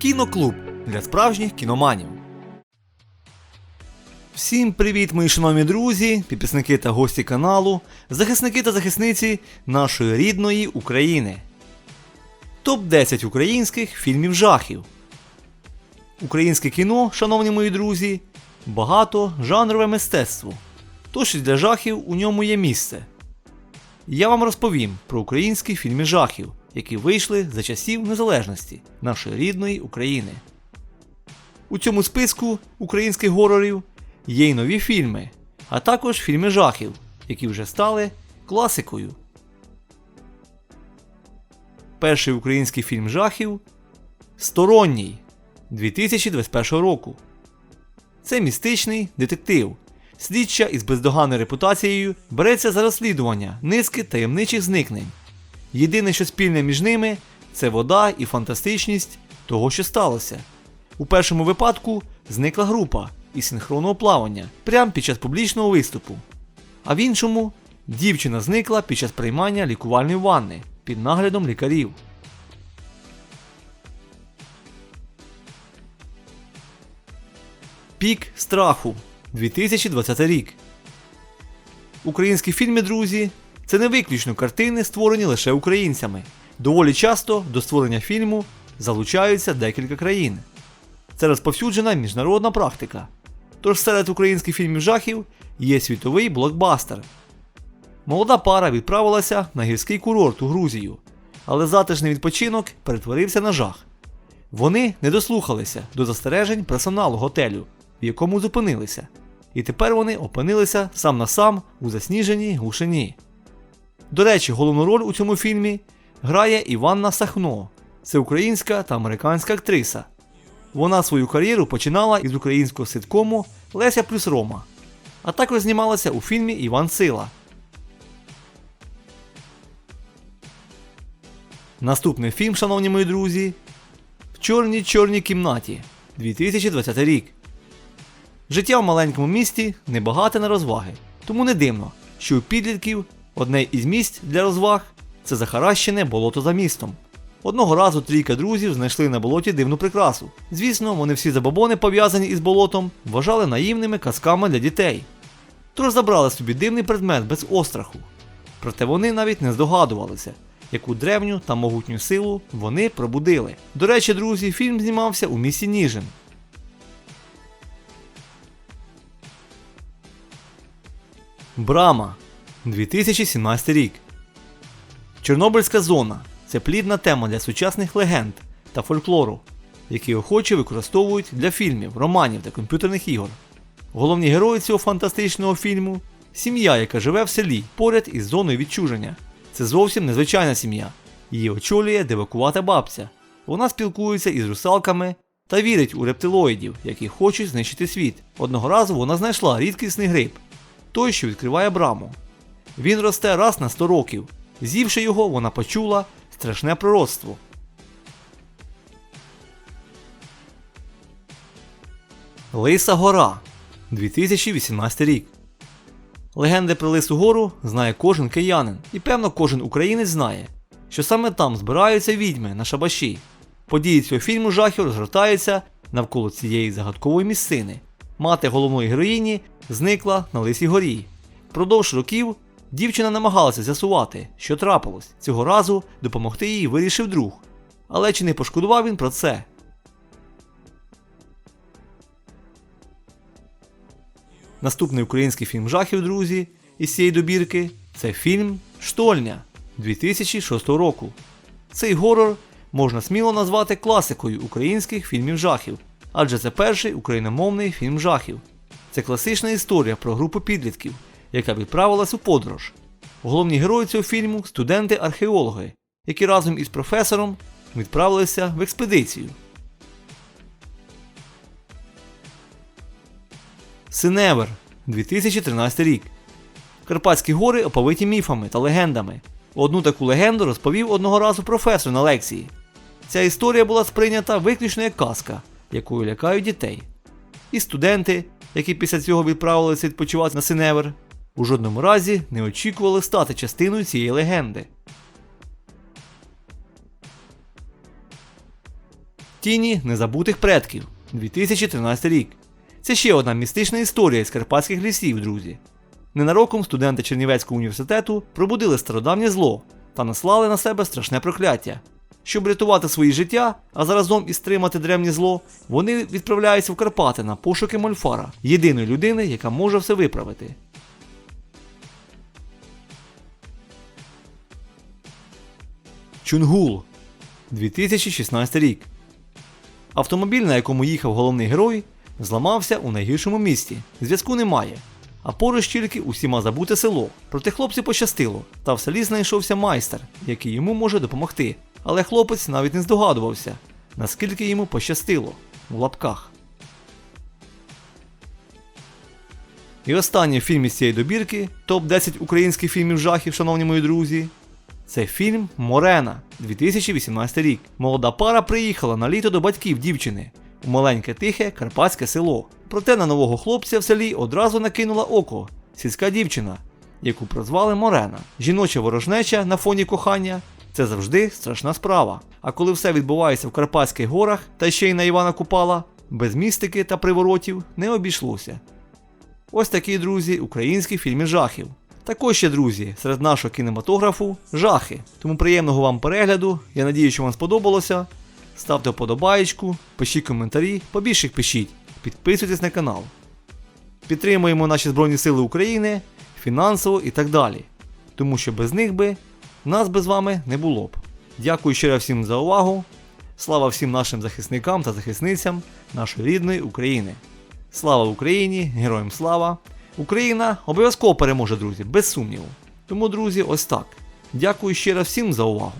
Кіноклуб для справжніх кіноманів. Всім привіт, мої шановні друзі, підписники та гості каналу, захисники та захисниці нашої рідної України. Топ-10 українських фільмів жахів. Українське кіно, шановні мої друзі, багато жанрове мистецтво. Тож для жахів у ньому є місце. Я вам розповім про українські фільми жахів, які вийшли за часів незалежності нашої рідної України. У цьому списку українських горорів є й нові фільми, а також фільми жахів, які вже стали класикою. Перший український фільм жахів Сторонній 2021 року. Це містичний детектив. Слідча із бездоганною репутацією береться за розслідування низки таємничих зникнень. Єдине, що спільне між ними, це вода і фантастичність того, що сталося. У першому випадку зникла група із синхронного плавання прямо під час публічного виступу. А в іншому дівчина зникла під час приймання лікувальної ванни під наглядом лікарів. Пік страху 2020 рік. Українські фільми, друзі, це не виключно картини, створені лише українцями. Доволі часто до створення фільму залучаються декілька країн. Це розповсюджена міжнародна практика. Тож серед українських фільмів жахів є світовий блокбастер. Молода пара відправилася на гірський курорт у Грузію, але затишний відпочинок перетворився на жах. Вони не дослухалися до застережень персоналу готелю, в якому зупинилися, і тепер вони опинилися сам на сам у засніженій глушині. До речі, головну роль у цьому фільмі грає Іванна Сахно. Це українська та американська актриса. Вона свою кар'єру починала із українського ситкому Леся плюс Рома, а також знімалася у фільмі Іван Сила. Наступний фільм, шановні мої друзі, в чорній чорній кімнаті 2020 рік. Життя в маленькому місті небагате на розваги, тому не дивно, що у підлітків одне із місць для розваг це захаращене болото за містом. Одного разу трійка друзів знайшли на болоті дивну прикрасу. Звісно, вони всі забобони, пов'язані із болотом, вважали наївними казками для дітей. Тож забрали собі дивний предмет без остраху. Проте вони навіть не здогадувалися, яку древню та могутню силу вони пробудили. До речі, друзі, фільм знімався у місті Ніжин. Брама 2017 рік. Чорнобильська зона це плідна тема для сучасних легенд та фольклору, які охоче використовують для фільмів, романів та комп'ютерних ігор. Головні герої цього фантастичного фільму сім'я, яка живе в селі поряд із зоною відчуження. Це зовсім незвичайна сім'я. Її очолює девакувата бабця. Вона спілкується із русалками та вірить у рептилоїдів, які хочуть знищити світ. Одного разу вона знайшла рідкісний гриб, той, що відкриває браму. Він росте раз на 100 років. З'ївши його, вона почула страшне пророцтво. Лиса Гора 2018 рік. Легенди про Лису Гору знає кожен киянин, і певно кожен українець знає, що саме там збираються відьми на шабаші. Події цього фільму жахів розгортаються навколо цієї загадкової місцини. Мати головної героїні зникла на Лисій горі. Продовж років дівчина намагалася з'ясувати, що трапилось. Цього разу допомогти їй вирішив друг. Але чи не пошкодував він про це? Наступний український фільм жахів, друзі, із цієї добірки це фільм Штольня 2006 року. Цей горор можна сміло назвати класикою українських фільмів жахів, адже це перший україномовний фільм жахів. Це класична історія про групу підлітків, яка відправилась у подорож. Головні герої цього фільму студенти-археологи, які разом із професором відправилися в експедицію. Синевер 2013 рік. Карпатські гори оповиті міфами та легендами. Одну таку легенду розповів одного разу професор на лекції. Ця історія була сприйнята виключно як казка, якою лякають дітей. І студенти, які після цього відправилися відпочивати на Синевер, у жодному разі не очікували стати частиною цієї легенди. Тіні незабутих предків 2013 рік. Це ще одна містична історія з карпатських лісів, друзі. Ненароком студенти Чернівецького університету пробудили стародавнє зло та наслали на себе страшне прокляття. Щоб рятувати свої життя, а заразом і стримати древнє зло, вони відправляються в Карпати на пошуки Мольфара, єдиної людини, яка може все виправити. Чунгул 2016 рік. Автомобіль, на якому їхав головний герой, зламався у найгіршому місті. Зв'язку немає. А поруч тільки усіма забуте село. Проте хлопцю пощастило, та в селі знайшовся майстер, який йому може допомогти. Але хлопець навіть не здогадувався, наскільки йому пощастило в лапках. І останній фільм із цієї добірки топ-10 українських фільмів жахів, шановні мої друзі. Це фільм Морена 2018 рік. Молода пара приїхала на літо до батьків дівчини у маленьке тихе карпатське село. Проте на нового хлопця в селі одразу накинула око сільська дівчина, яку прозвали Морена. Жіноча ворожнеча на фоні кохання це завжди страшна справа. А коли все відбувається в Карпатських горах та ще й на Івана Купала, без містики та приворотів не обійшлося. Ось такі, друзі, українські фільми жахів. Також ще, друзі, серед нашого кінематографу жахи. Тому приємного вам перегляду. Я надію, що вам сподобалося. Ставте вподобаєчку, пишіть коментарі, побільше їх пишіть, підписуйтесь на канал. Підтримуємо наші Збройні Сили України фінансово і так далі. Тому що без них би нас би з вами не було б. Дякую ще всім за увагу. Слава всім нашим захисникам та захисницям нашої рідної України. Слава Україні! Героям слава! Україна обов'язково переможе, друзі, без сумніву. Тому, друзі, ось так. Дякую ще раз всім за увагу.